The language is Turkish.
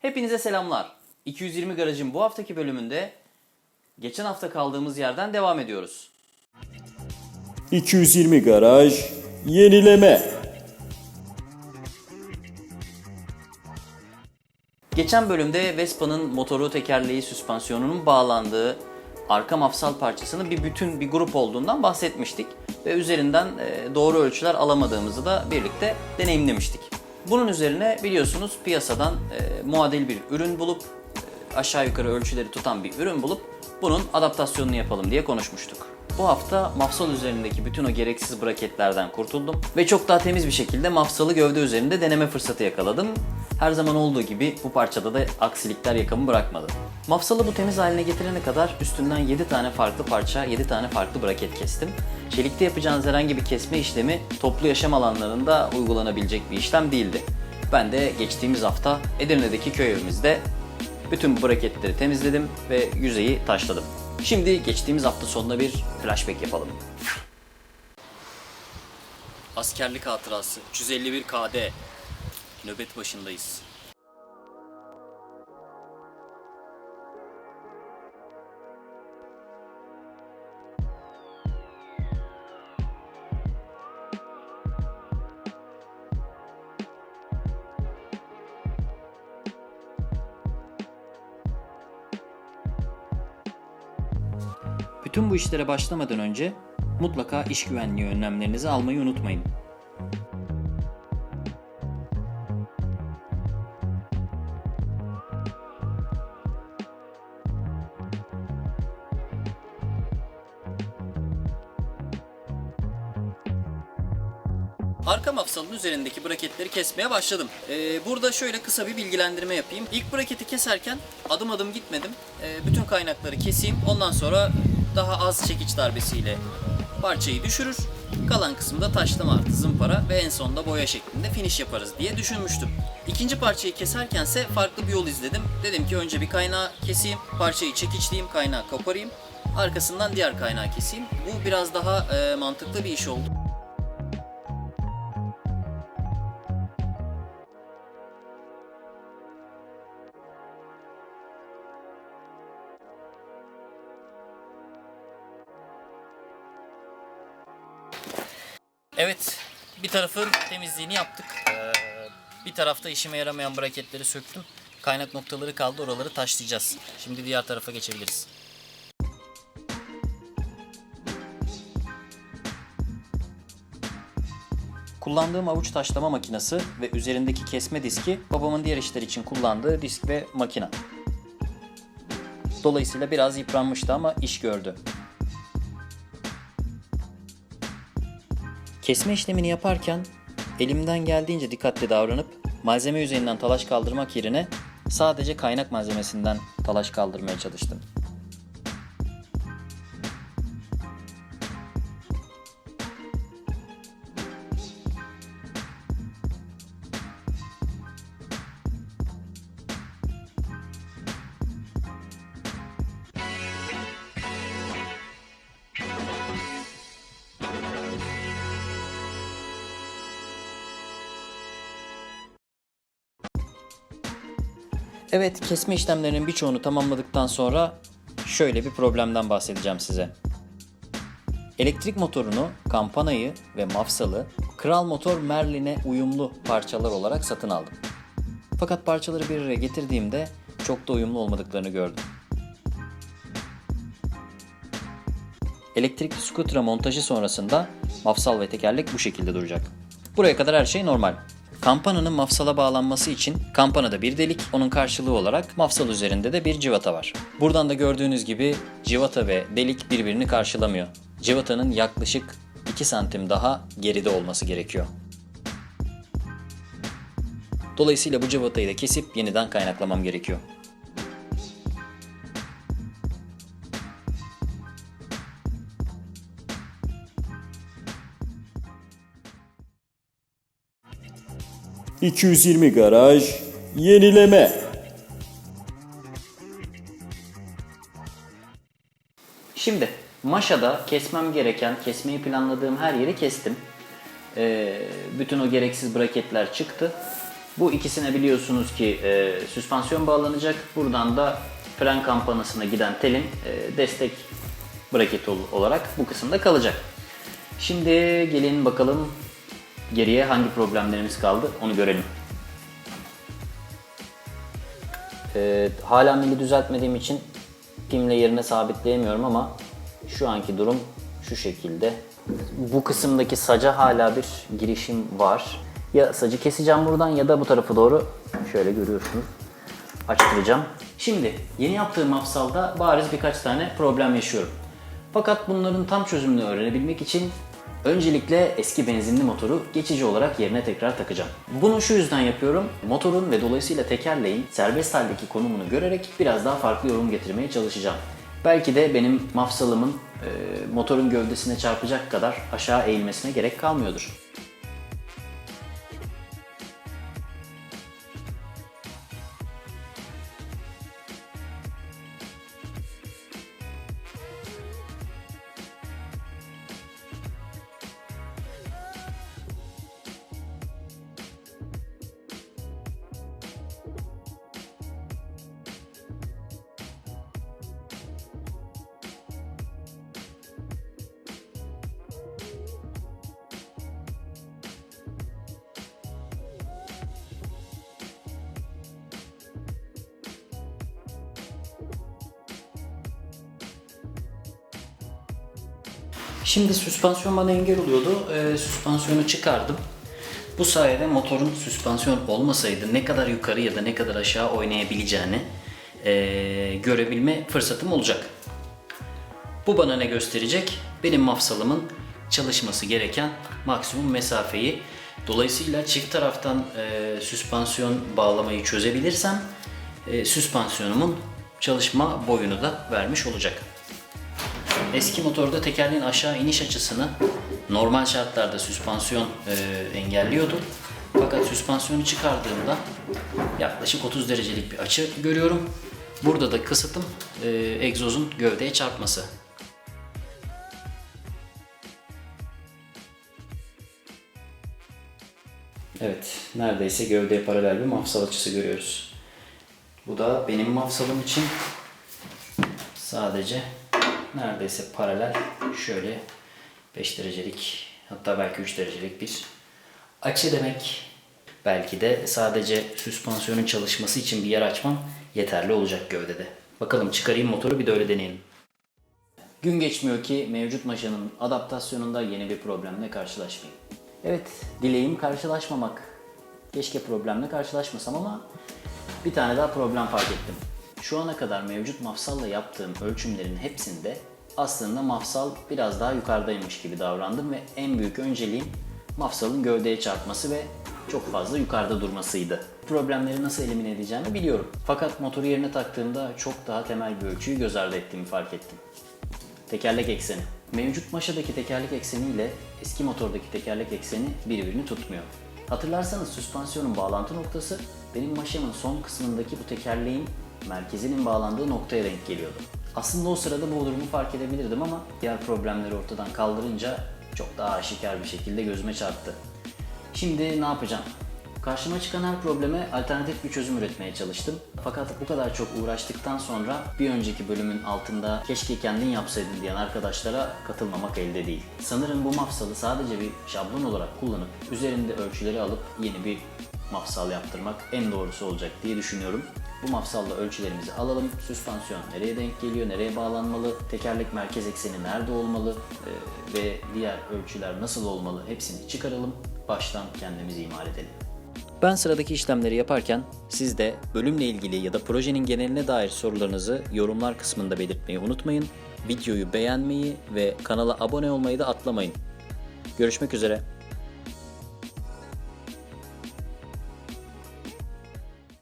Hepinize selamlar. 220 Garaj'ın bu haftaki bölümünde geçen hafta kaldığımız yerden devam ediyoruz. 220 garaj yenileme. Geçen bölümde Vespa'nın motoru, tekerleği, süspansiyonunun bağlandığı arka mafsal parçasının bir bütün, bir grup olduğundan bahsetmiştik. Ve üzerinden e, doğru ölçüler alamadığımızı da birlikte deneyimlemiştik. Bunun üzerine biliyorsunuz piyasadan e, muadil bir ürün bulup, e, aşağı yukarı ölçüleri tutan bir ürün bulup bunun adaptasyonunu yapalım diye konuşmuştuk. Bu hafta mafsal üzerindeki bütün o gereksiz braketlerden kurtuldum ve çok daha temiz bir şekilde mafsalı gövde üzerinde deneme fırsatı yakaladım. Her zaman olduğu gibi bu parçada da aksilikler yakamı bırakmadı. Mafsalı bu temiz haline getirene kadar üstünden 7 tane farklı parça, 7 tane farklı braket kestim. Çelikte yapacağınız herhangi bir kesme işlemi toplu yaşam alanlarında uygulanabilecek bir işlem değildi. Ben de geçtiğimiz hafta Edirne'deki köy evimizde bütün bu braketleri temizledim ve yüzeyi taşladım. Şimdi geçtiğimiz hafta sonuna bir flashback yapalım. Askerlik hatırası 351 KD Nöbet başındayız. Bütün bu işlere başlamadan önce mutlaka iş güvenliği önlemlerinizi almayı unutmayın. Arka mafsalın üzerindeki braketleri kesmeye başladım. Ee, burada şöyle kısa bir bilgilendirme yapayım. İlk braketi keserken adım adım gitmedim. Ee, bütün kaynakları keseyim. Ondan sonra daha az çekiç darbesiyle parçayı düşürür. Kalan kısımda taşlama artı zımpara ve en sonunda boya şeklinde finish yaparız diye düşünmüştüm. İkinci parçayı keserkense farklı bir yol izledim. Dedim ki önce bir kaynağı keseyim, parçayı çekiçleyeyim, kaynağı koparayım. Arkasından diğer kaynağı keseyim. Bu biraz daha e, mantıklı bir iş oldu. Evet, bir tarafın temizliğini yaptık. Ee, bir tarafta işime yaramayan braketleri söktüm. Kaynak noktaları kaldı, oraları taşlayacağız. Şimdi diğer tarafa geçebiliriz. Kullandığım avuç taşlama makinesi ve üzerindeki kesme diski babamın diğer işler için kullandığı disk ve makina. Dolayısıyla biraz yıpranmıştı ama iş gördü. Kesme işlemini yaparken elimden geldiğince dikkatli davranıp malzeme yüzeyinden talaş kaldırmak yerine sadece kaynak malzemesinden talaş kaldırmaya çalıştım. Evet, kesme işlemlerinin birçoğunu tamamladıktan sonra şöyle bir problemden bahsedeceğim size. Elektrik motorunu, kampanayı ve mafsalı Kral Motor Merlin'e uyumlu parçalar olarak satın aldım. Fakat parçaları bir araya getirdiğimde çok da uyumlu olmadıklarını gördüm. Elektrikli skutura montajı sonrasında mafsal ve tekerlek bu şekilde duracak. Buraya kadar her şey normal. Kampananın mafsala bağlanması için kampanada bir delik, onun karşılığı olarak mafsal üzerinde de bir civata var. Buradan da gördüğünüz gibi civata ve delik birbirini karşılamıyor. Civatanın yaklaşık 2 santim daha geride olması gerekiyor. Dolayısıyla bu civatayı da kesip yeniden kaynaklamam gerekiyor. – 220 garaj yenileme. Şimdi maşada kesmem gereken, kesmeyi planladığım her yeri kestim. Ee, bütün o gereksiz braketler çıktı. Bu ikisine biliyorsunuz ki e, süspansiyon bağlanacak. Buradan da fren kampanasına giden telin e, destek braketi ol- olarak bu kısımda kalacak. Şimdi gelin bakalım geriye hangi problemlerimiz kaldı onu görelim. Ee, hala mili düzeltmediğim için pimle yerine sabitleyemiyorum ama şu anki durum şu şekilde. Bu kısımdaki saca hala bir girişim var. Ya sacı keseceğim buradan ya da bu tarafa doğru şöyle görüyorsunuz açtıracağım. Şimdi yeni yaptığım mafsalda bariz birkaç tane problem yaşıyorum. Fakat bunların tam çözümünü öğrenebilmek için öncelikle eski benzinli motoru geçici olarak yerine tekrar takacağım. Bunu şu yüzden yapıyorum. Motorun ve dolayısıyla tekerleğin serbest haldeki konumunu görerek biraz daha farklı yorum getirmeye çalışacağım. Belki de benim mafsalımın e, motorun gövdesine çarpacak kadar aşağı eğilmesine gerek kalmıyordur. Şimdi süspansiyon bana engel oluyordu. Ee, süspansiyonu çıkardım. Bu sayede motorun süspansiyon olmasaydı ne kadar yukarı ya da ne kadar aşağı oynayabileceğini ee, görebilme fırsatım olacak. Bu bana ne gösterecek? Benim mafsalımın çalışması gereken maksimum mesafeyi. Dolayısıyla çift taraftan e, süspansiyon bağlamayı çözebilirsem e, süspansiyonumun çalışma boyunu da vermiş olacak. Eski motorda tekerleğin aşağı iniş açısını normal şartlarda süspansiyon e, engelliyordu. Fakat süspansiyonu çıkardığımda yaklaşık 30 derecelik bir açı görüyorum. Burada da kısıtım e, egzozun gövdeye çarpması. Evet, neredeyse gövdeye paralel bir mafsal açısı görüyoruz. Bu da benim mafsalım için sadece neredeyse paralel şöyle 5 derecelik hatta belki 3 derecelik bir açı demek. Belki de sadece süspansiyonun çalışması için bir yer açmam yeterli olacak gövdede. Bakalım çıkarayım motoru bir de öyle deneyelim. Gün geçmiyor ki mevcut maşanın adaptasyonunda yeni bir problemle karşılaşmayayım. Evet, dileğim karşılaşmamak. Keşke problemle karşılaşmasam ama bir tane daha problem fark ettim. Şu ana kadar mevcut mafsalla yaptığım ölçümlerin hepsinde aslında mafsal biraz daha yukarıdaymış gibi davrandım ve en büyük önceliğim mafsalın gövdeye çarpması ve çok fazla yukarıda durmasıydı. Problemleri nasıl elimine edeceğimi biliyorum. Fakat motoru yerine taktığımda çok daha temel bir ölçüyü göz ardı ettiğimi fark ettim. Tekerlek ekseni. Mevcut maşadaki tekerlek ekseni ile eski motordaki tekerlek ekseni birbirini tutmuyor. Hatırlarsanız süspansiyonun bağlantı noktası benim maşamın son kısmındaki bu tekerleğin merkezinin bağlandığı noktaya denk geliyordu. Aslında o sırada bu durumu fark edebilirdim ama diğer problemleri ortadan kaldırınca çok daha aşikar bir şekilde gözüme çarptı. Şimdi ne yapacağım? Karşıma çıkan her probleme alternatif bir çözüm üretmeye çalıştım. Fakat bu kadar çok uğraştıktan sonra bir önceki bölümün altında keşke kendin yapsaydın diyen arkadaşlara katılmamak elde değil. Sanırım bu mafsalı sadece bir şablon olarak kullanıp üzerinde ölçüleri alıp yeni bir mafsal yaptırmak en doğrusu olacak diye düşünüyorum. Bu mafsalla ölçülerimizi alalım. Süspansiyon nereye denk geliyor, nereye bağlanmalı, tekerlek merkez ekseni nerede olmalı e, ve diğer ölçüler nasıl olmalı hepsini çıkaralım. Baştan kendimizi imal edelim. Ben sıradaki işlemleri yaparken siz de bölümle ilgili ya da projenin geneline dair sorularınızı yorumlar kısmında belirtmeyi unutmayın. Videoyu beğenmeyi ve kanala abone olmayı da atlamayın. Görüşmek üzere.